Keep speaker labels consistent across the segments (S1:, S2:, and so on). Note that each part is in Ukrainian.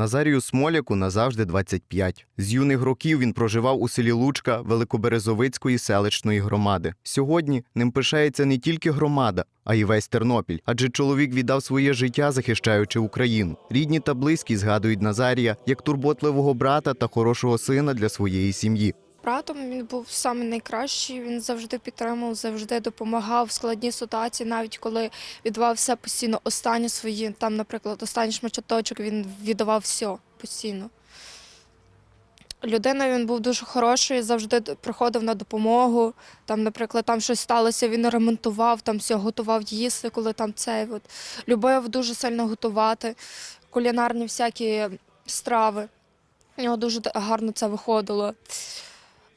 S1: Назарію Смоляку назавжди 25. З юних років він проживав у селі Лучка Великоберезовицької селищної громади. Сьогодні ним пишається не тільки громада, а й весь Тернопіль, адже чоловік віддав своє життя, захищаючи Україну. Рідні та близькі згадують Назарія як турботливого брата та хорошого сина для своєї сім'ї.
S2: Братом він був саме найкращий. Він завжди підтримував, завжди допомагав в складній ситуації, навіть коли віддавав все постійно. Останні свої, там, наприклад, останній шматочок він віддавав все постійно. Людина він був дуже хороший, завжди приходив на допомогу. Там, наприклад, там щось сталося, він ремонтував, там все готував їсти, коли там цей от. любив дуже сильно готувати, кулінарні всякі страви. У нього дуже гарно це виходило.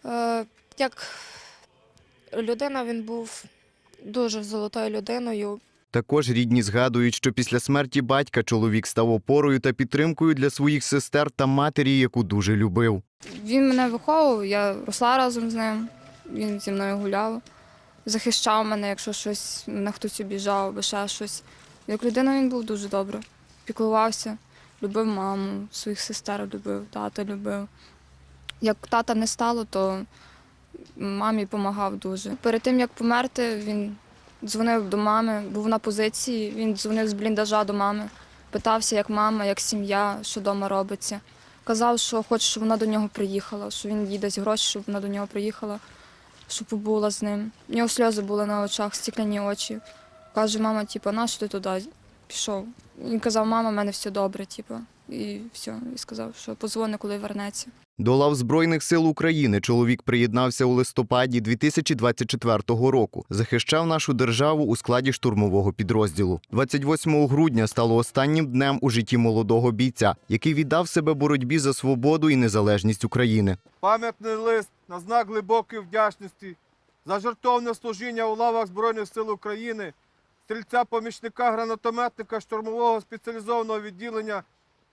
S2: Е, як людина він був дуже золотою людиною.
S1: Також рідні згадують, що після смерті батька чоловік став опорою та підтримкою для своїх сестер та матері, яку дуже любив.
S3: Він мене виховував, я росла разом з ним, він зі мною гуляв, захищав мене, якщо щось, мене хтось обіжав або ще щось. Як людина він був дуже добре. Піклувався, любив маму, своїх сестер любив, тата любив. Як тата не стало, то мамі допомагав дуже. Перед тим, як померти, він дзвонив до мами, був на позиції, він дзвонив з бліндажа до мами, питався, як мама, як сім'я, що вдома робиться. Казав, що хоче, щоб вона до нього приїхала, що він їй дасть гроші, щоб вона до нього приїхала, щоб побула з ним. У нього сльози були на очах, стікляні очі. Каже, мама, типу, нащо ти туди пішов? Він казав, мама, в мене все добре, типу. І все. І сказав, що позвони, коли вернеться.
S1: До лав Збройних сил України чоловік приєднався у листопаді 2024 року. Захищав нашу державу у складі штурмового підрозділу. 28 грудня стало останнім днем у житті молодого бійця, який віддав себе боротьбі за свободу і незалежність України.
S4: Пам'ятний лист на знак глибокої вдячності за жертовне служіння у лавах Збройних сил України, стрільця-помічника гранатометника штурмового спеціалізованого відділення,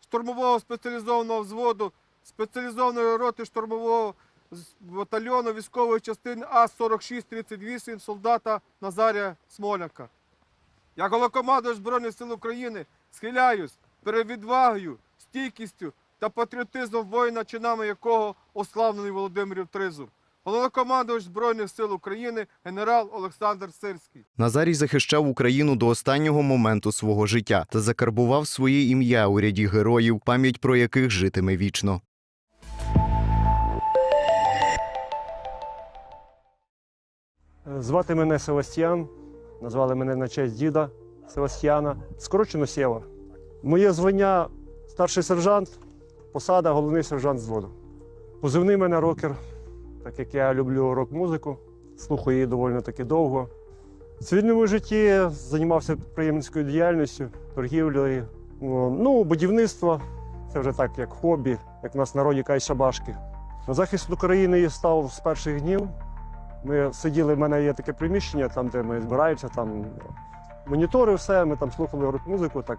S4: штурмового спеціалізованого взводу, спеціалізованої роти штурмового батальйону військової частини А-4638 солдата Назарія Смоляка. Як головкомандувач Збройних сил України схиляюсь перед відвагою, стійкістю та патріотизмом воїна, чинами якого ославлений Володимирів Тризуб. Головнокомандувач Збройних сил України генерал Олександр Сирський.
S1: Назарій захищав Україну до останнього моменту свого життя та закарбував своє ім'я у ряді героїв, пам'ять про яких житиме вічно.
S5: Звати мене Севастьян, назвали мене на честь діда Севастьяна. Скорочено Сєва. Моє звання старший сержант, посада головний сержант взводу. Позивний мене рокер, так як я люблю рок-музику, слухаю її доволі таки довго. В цивільному житті займався підприємницькою діяльністю, торгівлею, ну, будівництво. Це вже так, як хобі, як в нас в народі кажуть шабашки. На захист України став з перших днів. Ми сиділи, в мене є таке приміщення, там, де ми збираємося, там монітори, все, ми там слухали рок-музику. Так.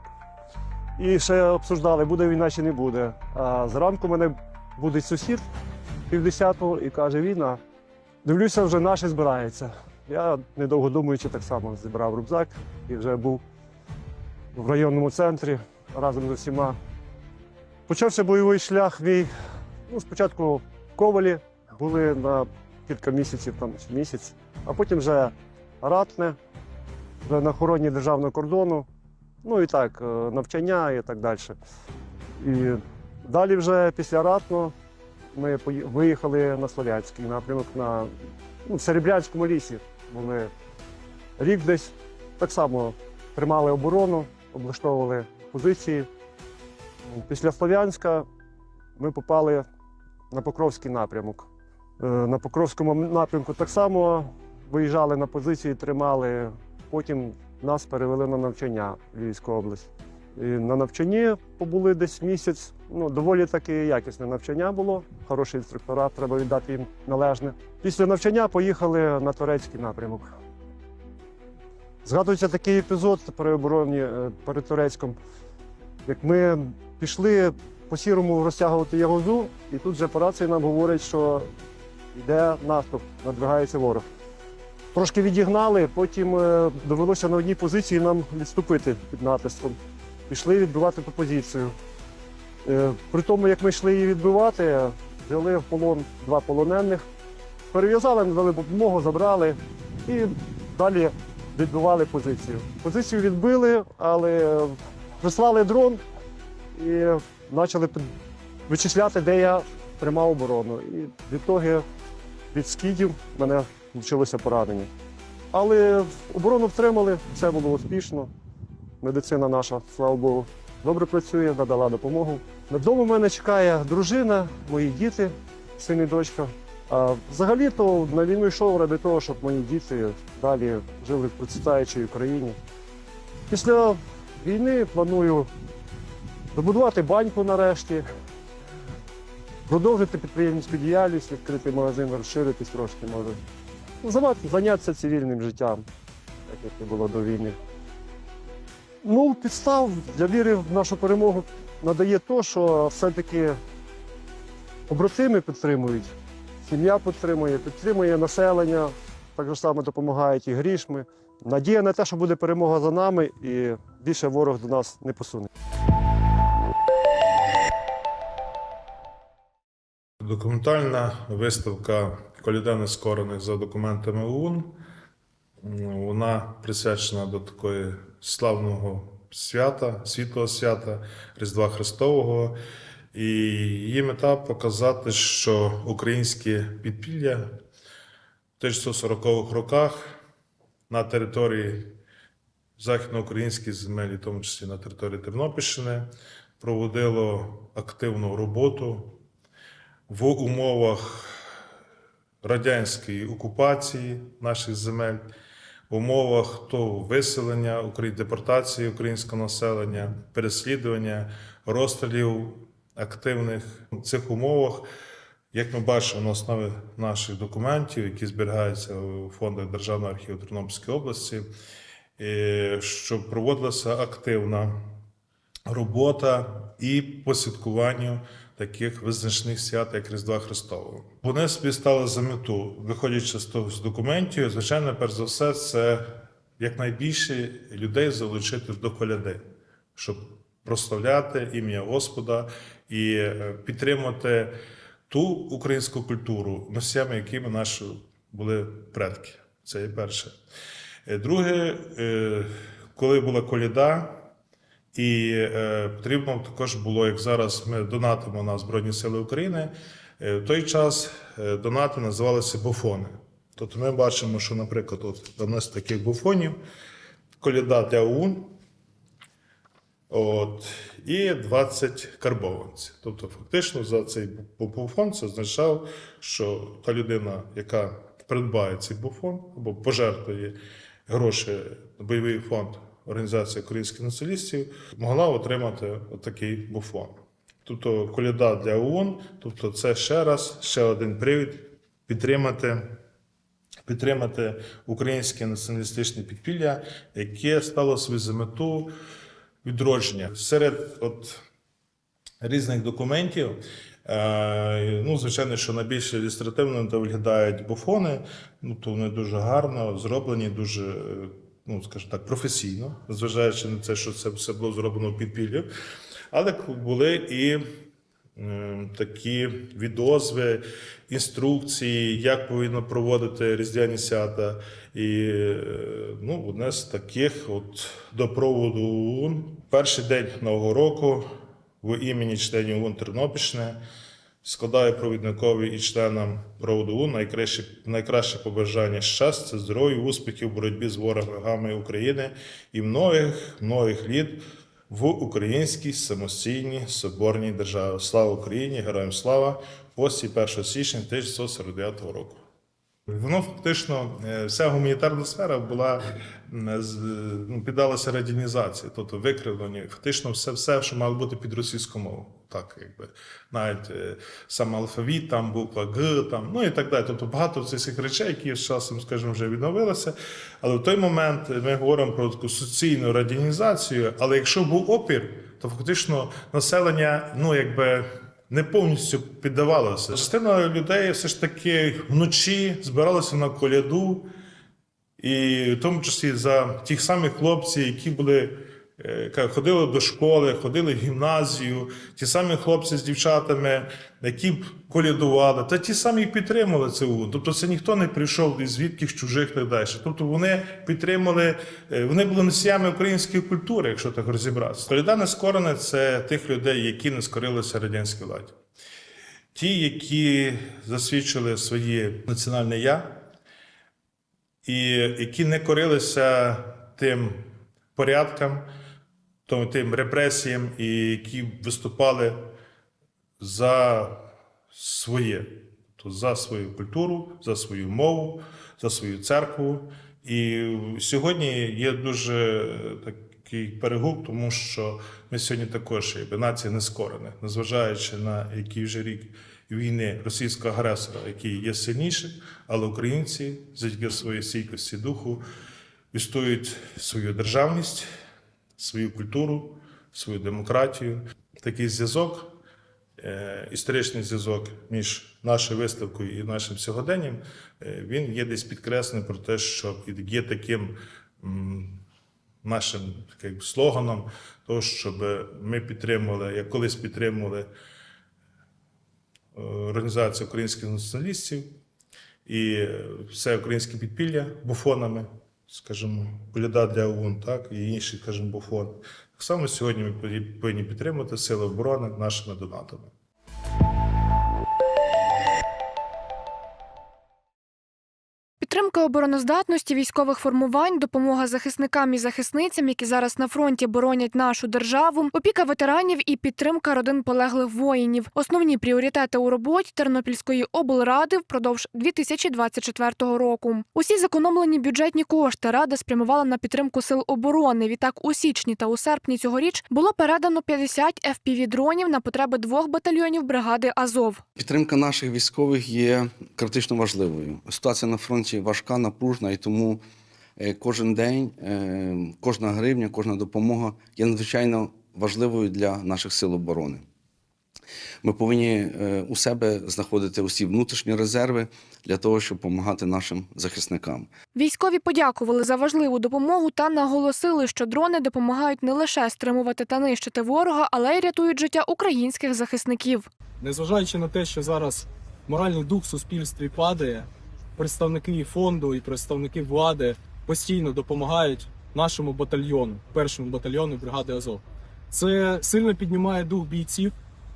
S5: І ще обсуждали, буде війна чи не буде. А зранку мене буде сусід півдесятого і каже, війна. Дивлюся, вже наші збираються. Я, недовго думаючи, так само зібрав рюкзак і вже був в районному центрі разом з усіма. Почався бойовий шлях мій. Ну, спочатку в Ковалі були на кілька місяців, там чи місяць, а потім вже ратне, вже на охороні державного кордону, ну і так, е, навчання і так далі. І далі вже після ратного ми виїхали на Слов'янський напрямок на ну, в Серебрянському лісі. Були рік десь. Так само тримали оборону, облаштовували позиції. Після Слов'янська ми попали на Покровський напрямок. Е, На Покровському напрямку так само виїжджали на позиції, тримали. Потім нас перевели на навчання в Львівську область. І на навчанні побули десь місяць. Ну, доволі таки якісне навчання було. Хороші інструктора, треба віддати їм належне. Після навчання поїхали на турецький напрямок. Згадується такий епізод при обороні е, перед Турецьком. Як ми пішли по сірому розтягувати ягозу, і тут же по рації нам говорять, що йде наступ, надвигається ворог. Трошки відігнали, потім е, довелося на одній позиції нам відступити під натиском. Пішли відбивати ту позицію. Е, При тому, як ми йшли її відбивати, взяли в полон два полонених, перев'язали, надали допомогу, забрали і далі відбивали позицію. Позицію відбили, але прислали дрон і почали вичисляти, де я тримав оборону. І відтоді від скидів мене вчилося поранення. Але оборону втримали, все було успішно. Медицина наша, слава Богу, добре працює, надала допомогу. Вдома мене чекає дружина, мої діти, син і дочка. А взагалі-то на війну йшов ради того, щоб мої діти далі жили в процвітаючій Україні. Після війни планую добудувати баньку нарешті, продовжити підприємницьку діяльність, відкрити магазин, розширитись трошки може. Ну, Зайнятися цивільним життям, так як і було до війни. Ну, підстав для віри в нашу перемогу надає то, що все-таки побратими підтримують, сім'я підтримує, підтримує населення, так само допомагають і грішми. Надія на те, що буде перемога за нами і більше ворог до нас не посуне.
S6: Документальна виставка Коляда нескорених за документами ОУН. Вона присвячена до такої славного свята, світлого свята Різдва Христового. І її мета показати, що українське підпілля в 1940-х роках на території західноукраїнських земель, в тому числі на території Тернопільщини, проводило активну роботу в умовах радянської окупації наших земель, в умовах то виселення, депортації українського населення, переслідування, розстрілів активних в цих умовах. Як ми бачимо на основі наших документів, які зберігаються у фондах Державного архіву Тернопільської області, е, що проводилася активна робота і по таких визначних свят, як Різдва Христового. Вони собі стали за мету, виходячи з того з документів, звичайно, перш за все, це якнайбільше людей залучити до коляди, щоб прославляти ім'я Господа і е, підтримати ту українську культуру, носіями якими наші були предки. Це є перше. Е, Друге, е, коли була коляда, і е, потрібно також було, як зараз ми донатимо на Збройні Сили України. е, В той час е, донати називалися буфони. Тобто ми бачимо, що, наприклад, от одне з таких буфонів коляда для ОУН, от, і 20 карбованців. Тобто, фактично, за цей буфон це означав, що та людина, яка придбає цей буфон або пожертвує гроші на бойовий фонд Організації українських націоналістів, могла отримати отакий буфон. Тобто коляда для ООН, тобто це ще раз, ще один привід підтримати підтримати українське націоналістичне підпілля, яке стало собі за мету відродження. Серед от різних документів, е, ну, звичайно, що найбільш ілюстративно виглядають буфони, ну, то вони дуже гарно зроблені, дуже, е, ну, скажімо так, професійно, зважаючи на те, що це все було зроблено в підпіллі. Але були і е, такі відозви, інструкції, як повинно проводити різдвяні свята. І е, ну, одне з таких от до проводу ОУН. Перший день Нового року в імені членів ОУН Тернопільщини складаю провідникові і членам проводу ОУН найкраще, найкраще побажання щастя, здоров'я, успіхів в боротьбі з ворогами України і многих многих літ в українській самостійній соборній державі. Слава Україні! Героям слава! Ось і 1 січня 1949 року. Воно фактично, е, вся гуманітарна сфера була ну, піддалася радянізації, тобто викривлені. Фактично, все, все, що мало бути під російську мову. Так, якби навіть е, сам алфавіт, там буква Г, там, ну і так далі. Тобто багато цих речей, які з часом, скажімо, вже відновилися. Але в той момент ми говоримо про таку суцільну радянізацію. Але якщо був опір, то фактично населення, ну якби не повністю піддавалося. Частина людей все ж таки вночі збиралася на коляду, і в тому числі за тих самих хлопців, які були ходили до школи, ходили в гімназію, ті самі хлопці з дівчатами, які б колядували, та ті самі підтримали ОУН. Тобто це ніхто не прийшов із звідкись чужих так далі. Тобто вони підтримали, е, вони були носіями української культури, якщо так розібратися. Коляда нескорене це тих людей, які не скорилися радянській владі. Ті, які засвідчили своє національне я, і які не корилися тим порядкам, тим репресіям, і які виступали за своє, тобто за свою культуру, за свою мову, за свою церкву. І сьогодні є дуже такий перегук, тому що ми сьогодні також якби нація нескорених, незважаючи на який вже рік війни російського агресора, який є сильнішим, але українці завдяки своїй стійкості духу відстоюють свою державність, свою культуру, свою демократію. Такий зв'язок е, історичний зв'язок між нашою виставкою і нашим сьогоденням, е, він є десь підкреслений про те, що є таким нашим таким слоганом, того, щоб ми підтримували, як колись підтримували е, організацію українських націоналістів і все українське підпілля буфонами, скажімо, коляда для ОУН, так, і інші, скажімо, буфони. Так само сьогодні ми повинні підтримати сили оборони нашими донатами.
S7: Підтримка обороноздатності військових формувань, допомога захисникам і захисницям, які зараз на фронті боронять нашу державу, опіка ветеранів і підтримка родин полеглих воїнів. Основні пріоритети у роботі Тернопільської облради впродовж 2024 року. Усі зекономлені бюджетні кошти рада спрямувала на підтримку сил оборони. Відтак у січні та у серпні цьогоріч було передано 50 FPV-дронів на потреби двох батальйонів бригади Азов.
S8: Підтримка наших військових є критично важливою. Ситуація на фронті важка, напружена, і тому е, кожен день, е, кожна гривня, кожна допомога є надзвичайно важливою для наших сил оборони. Ми повинні е, у себе знаходити усі внутрішні резерви для того, щоб допомагати нашим захисникам.
S7: Військові подякували за важливу допомогу та наголосили, що дрони допомагають не лише стримувати та нищити ворога, але й рятують життя українських захисників.
S9: Незважаючи на те, що зараз моральний дух в суспільстві падає, представники фонду і представники влади постійно допомагають нашому батальйону, першому батальйону бригади Азов. Це сильно піднімає дух бійців,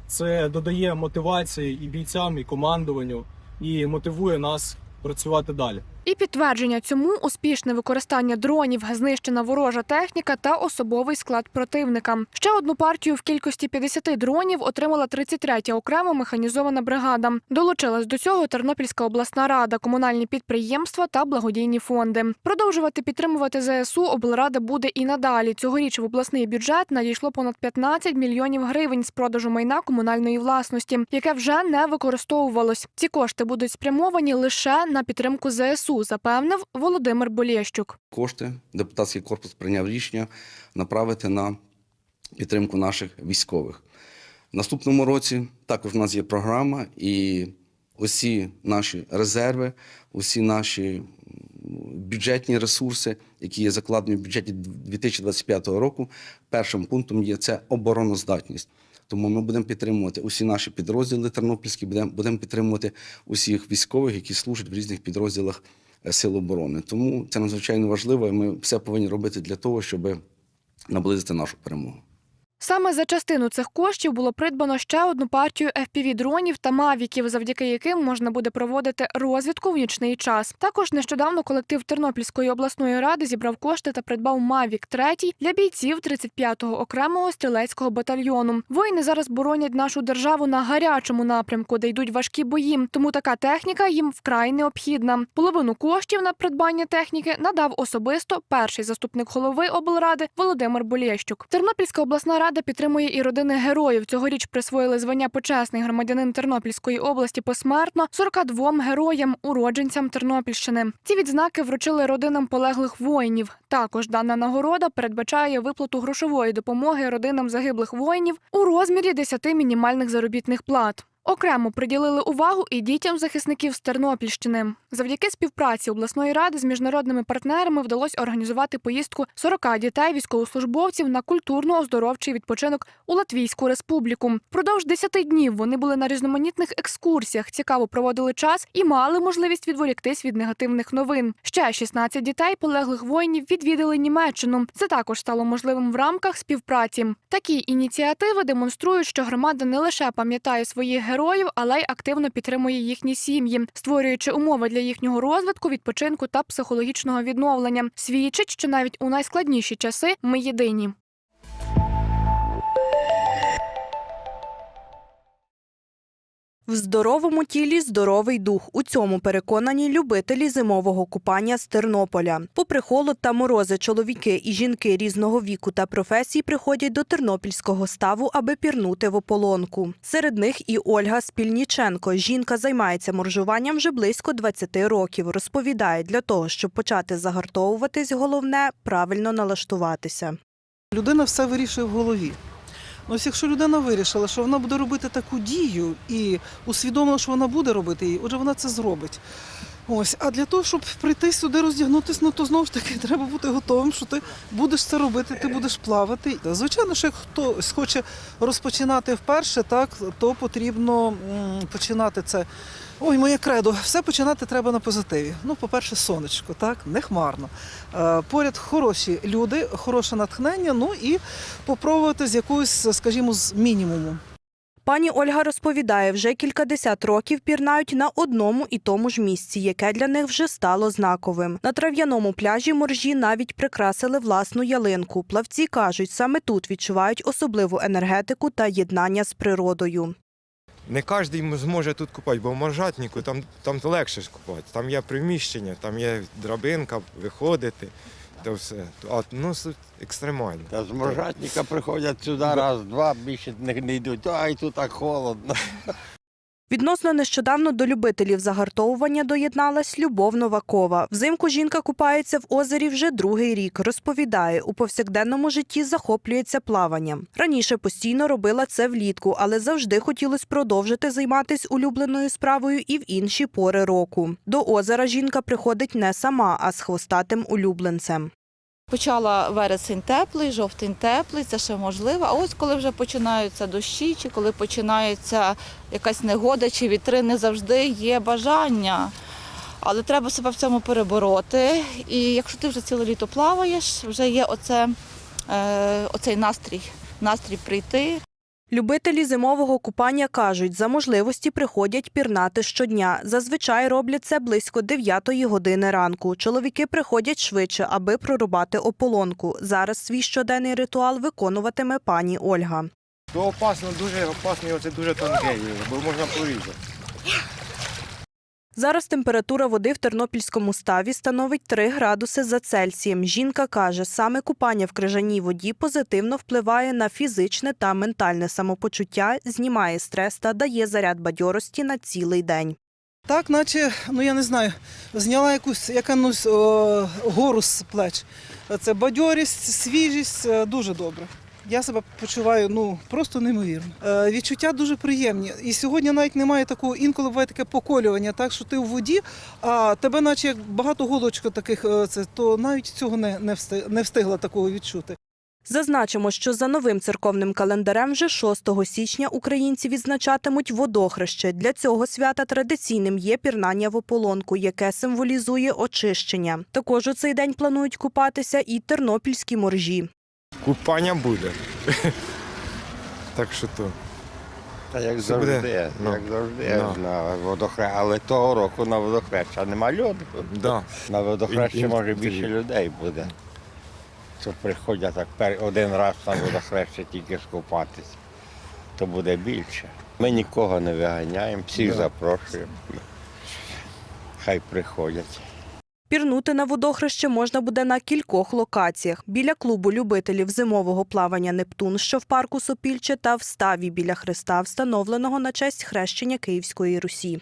S9: це додає мотивації і бійцям, і командуванню, і мотивує нас працювати далі.
S7: І підтвердження цьому успішне використання дронів, знищена ворожа техніка та особовий склад противника. Ще одну партію в кількості 50 дронів отримала 33-я окрема механізована бригада. Долучилась до цього Тернопільська обласна рада, комунальні підприємства та благодійні фонди. Продовжувати підтримувати ЗСУ облрада буде і надалі. Цьогоріч в обласний бюджет надійшло понад 15 мільйонів гривень з продажу майна комунальної власності, яке вже не використовувалось. Ці кошти будуть спрямовані лише на підтримку ЗСУ, запевнив Володимир Болєщук.
S8: Кошти депутатський корпус прийняв рішення направити на підтримку наших військових. В наступному році також у нас є програма, і усі наші резерви, усі наші бюджетні ресурси, які є закладені в бюджеті 2025 року, першим пунктом є це обороноздатність. Тому ми будемо підтримувати усі наші підрозділи тернопільські, будемо, підтримувати усіх військових, які служать в різних підрозділах Сил оборони. Тому це надзвичайно важливо, і ми все повинні робити для того, щоб наблизити нашу перемогу.
S7: Саме за частину цих коштів було придбано ще одну партію FPV-дронів та мавіків, завдяки яким можна буде проводити розвідку в нічний час. Також нещодавно колектив Тернопільської обласної ради зібрав кошти та придбав Мавік 3 для бійців 35-го окремого стрілецького батальйону. Воїни зараз боронять нашу державу на гарячому напрямку, де йдуть важкі бої. Тому така техніка їм вкрай необхідна. Половину коштів на придбання техніки надав особисто перший заступник голови облради Володимир Болєщук. Тернопільська обласна рада підтримує і родини героїв. Цьогоріч присвоїли звання почесний громадянин Тернопільської області посмертно 42 героям, уродженцям Тернопільщини. Ці відзнаки вручили родинам полеглих воїнів. Також дана нагорода передбачає виплату грошової допомоги родинам загиблих воїнів у розмірі 10 мінімальних заробітних плат. Окремо приділили увагу і дітям захисників з Тернопільщини. Завдяки співпраці обласної ради з міжнародними партнерами вдалося організувати поїздку 40 дітей військовослужбовців на культурно-оздоровчий відпочинок у Латвійську республіку. Впродовж 10 днів вони були на різноманітних екскурсіях, цікаво проводили час і мали можливість відволіктись від негативних новин. Ще 16 дітей полеглих воїнів відвідали Німеччину. Це також стало можливим в рамках співпраці. Такі ініціативи демонструють, що громада не лише пам'ятає своїх героїв, але й активно підтримує їхні сім'ї, створюючи умови для їхнього розвитку, відпочинку та психологічного відновлення. Свідчить, що навіть у найскладніші часи ми єдині.
S10: В здоровому тілі здоровий дух. У цьому переконані любителі зимового купання з Тернополя. Попри холод та морози, чоловіки і жінки різного віку та професій приходять до тернопільського ставу, аби пірнути в ополонку. Серед них і Ольга Спільніченко. Жінка займається моржуванням вже близько 20 років. Розповідає, для того, щоб почати загартовуватись, головне правильно налаштуватися.
S11: Людина все вирішує в голові. Ну, ось якщо людина вирішила, що вона буде робити таку дію і усвідомила, що вона буде робити її, отже, вона це зробить. Ось, а для того, щоб прийти сюди роздягнутися, ну то знову ж таки треба бути готовим, що ти будеш це робити, ти будеш плавати. Звичайно, що як хтось хоче розпочинати вперше, так то потрібно починати це. Ой, моє кредо, все починати треба на позитиві. Ну, по-перше, сонечко, так, не хмарно. Е, поряд хороші люди, хороше натхнення, ну і попробувати з якогось, скажімо, з мінімуму.
S10: Пані Ольга розповідає, вже кількадесят років пірнають на одному і тому ж місці, яке для них вже стало знаковим. На трав'яному пляжі моржі навіть прикрасили власну ялинку. Плавці кажуть, саме тут відчувають особливу енергетику та єднання з природою.
S12: Не кожен зможе тут купати, бо в Моржатнику там, там легше ж купати. Там є приміщення, там є драбинка, виходити, то все. А ну тут екстремально.
S13: Та з Можатника приходять сюди раз, два, більше не, не йдуть. Ай, тут так холодно.
S10: Відносно нещодавно до любителів загартовування доєдналась Любов Новакова. Взимку жінка купається в озері вже другий рік. Розповідає, у повсякденному житті захоплюється плаванням. Раніше постійно робила це влітку, але завжди хотілося продовжити займатися улюбленою справою і в інші пори року. До озера жінка приходить не сама, а з хвостатим улюбленцем.
S14: Почала вересень теплий, жовтень теплий, це ще можливо. А ось коли вже починаються дощі, чи коли починається якась негода чи вітри, не завжди є бажання. Але треба себе в цьому перебороти. І якщо ти вже ціле літо плаваєш, вже є оце, е, оцей настрій, настрій прийти.
S10: Любителі зимового купання кажуть, за можливості приходять пірнати щодня. Зазвичай роблять це близько 9 години ранку. Чоловіки приходять швидше, аби прорубати ополонку. Зараз свій щоденний ритуал виконуватиме пані Ольга.
S12: То опасно, дуже опасно, Це дуже тонке, бо можна порізати.
S10: Зараз температура води в Тернопільському ставі становить 3 градуси за Цельсієм. Жінка каже, саме купання в крижаній воді позитивно впливає на фізичне та ментальне самопочуття, знімає стрес та дає заряд бадьорості на цілий день.
S11: Так, наче, ну я не знаю, зняла якусь якусь о, гору з плеч. Це бадьорість, свіжість, е, дуже добре. Я себе почуваю ну просто неймовірно. Е, відчуття дуже приємні. І сьогодні навіть немає такого, інколи буває таке поколювання, так що ти у воді, а тебе, наче як багато голочок таких, е, це то навіть цього не, не, встиг, не встигла такого відчути.
S10: Зазначимо, що за новим церковним календарем вже 6 січня українці відзначатимуть водохреще. Для цього свята традиційним є пірнання в ополонку, яке символізує очищення. Також у цей день планують купатися і тернопільські моржі.
S12: Купання буде. так що то.
S13: Та як
S12: Це буде,
S13: завжди,
S12: ну,
S13: як завжди
S12: ну.
S13: на водохре... Але того року на водохреща нема льоду.
S12: Да.
S13: На водохрещі
S12: І-
S13: може
S12: і-
S13: більше людей буде. Що приходять так один раз на водохреще тільки скупатись, то буде більше. Ми нікого не виганяємо, всіх
S12: Да.
S13: запрошуємо. Хай приходять.
S10: Пірнути на водохреще можна буде на кількох локаціях: біля клубу любителів зимового плавання Нептун, що в парку Сопільче, та в ставі біля хреста, встановленого на честь хрещення Київської Русі.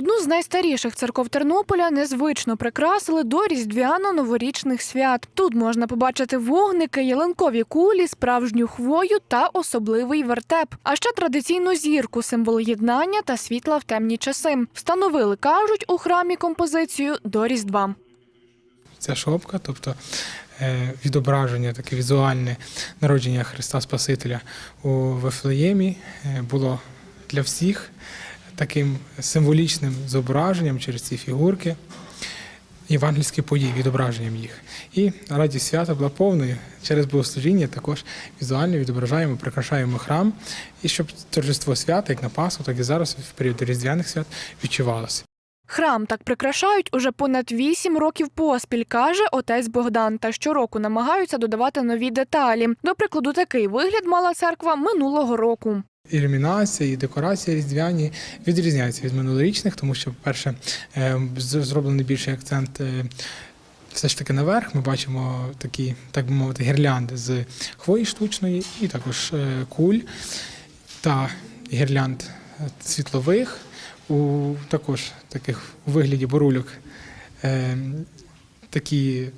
S7: Одну з найстаріших церков Тернополя незвично прикрасили до різдвяно-новорічних свят. Тут можна побачити вогники, ялинкові кулі, справжню хвою та особливий вертеп. А ще традиційну зірку, символ єднання та світла в темні часи. Встановили, кажуть, у храмі композицію до Різдва.
S15: Ця шопка, тобто е, відображення, таке візуальне народження Христа Спасителя у Вифлеємі е, було для всіх таким символічним зображенням через ці фігурки, євангельські події, відображенням їх. І радість свята була повною. Через богослужіння також візуально відображаємо, прикрашаємо храм, і щоб торжество свята, як на Пасху, так і зараз в період різдвяних свят відчувалося.
S7: Храм так прикрашають уже понад вісім років поспіль, каже отець Богдан. Та щороку намагаються додавати нові деталі. До прикладу, такий вигляд мала церква минулого року.
S15: Ілюмінація і декорація різдвяні відрізняються від минулорічних, тому що, по-перше, е, зроблений більший акцент е, все ж таки наверх. Ми бачимо такі, так би мовити, гірлянди з хвої штучної, і також е, куль та гірлянд світлових, у також таких у вигляді борульок. Такі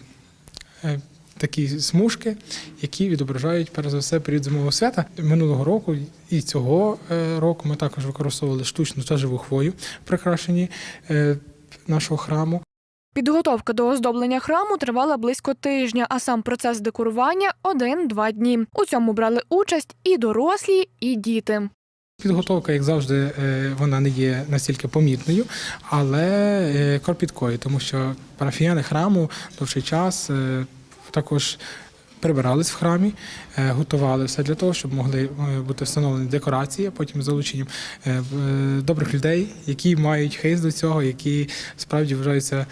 S15: такі смужки, які відображають перш за все період зимового свята. Минулого року і цього е, року ми також використовували штучну та живу хвою в прикрашенні е, нашого храму.
S7: Підготовка до оздоблення храму тривала близько тижня, а сам процес декорування один-два дні. У цьому брали участь і дорослі, і діти.
S15: Підготовка, як завжди, е, вона не є настільки помітною, але кропіткою, тому що парафіяни храму довший час також прибирались в храмі, е, готували все для того, щоб могли е, бути встановлені декорації, а потім залученням е, добрих людей, які мають хист до цього, які справді вважаються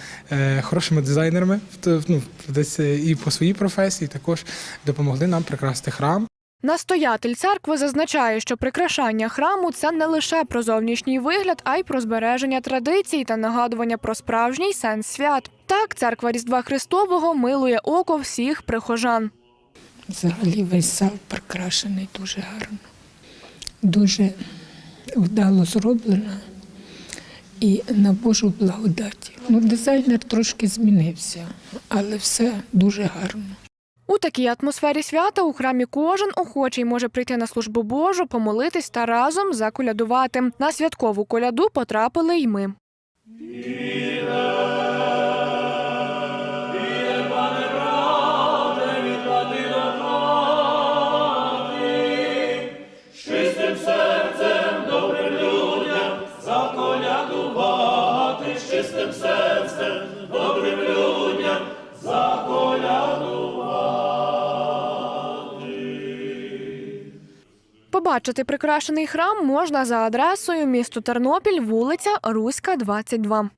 S15: хорошими дизайнерами, ну, десь і по своїй професії, також допомогли нам прикрасити храм.
S7: Настоятель церкви зазначає, що прикрашання храму це не лише про зовнішній вигляд, а й про збереження традицій та нагадування про справжній сенс свят. Так, церква Різдва Христового милує око всіх прихожан.
S16: Взагалі весь зал прикрашений дуже гарно, дуже вдало зроблено і на Божу благодаті. Ну, дизайнер трошки змінився, але все дуже гарно.
S7: У такій атмосфері свята у храмі кожен охочий може прийти на службу Божу, помолитись та разом заколядувати. На святкову коляду потрапили й ми. Побачити прикрашений храм можна за адресою місто Тернопіль, вулиця Руська, 22.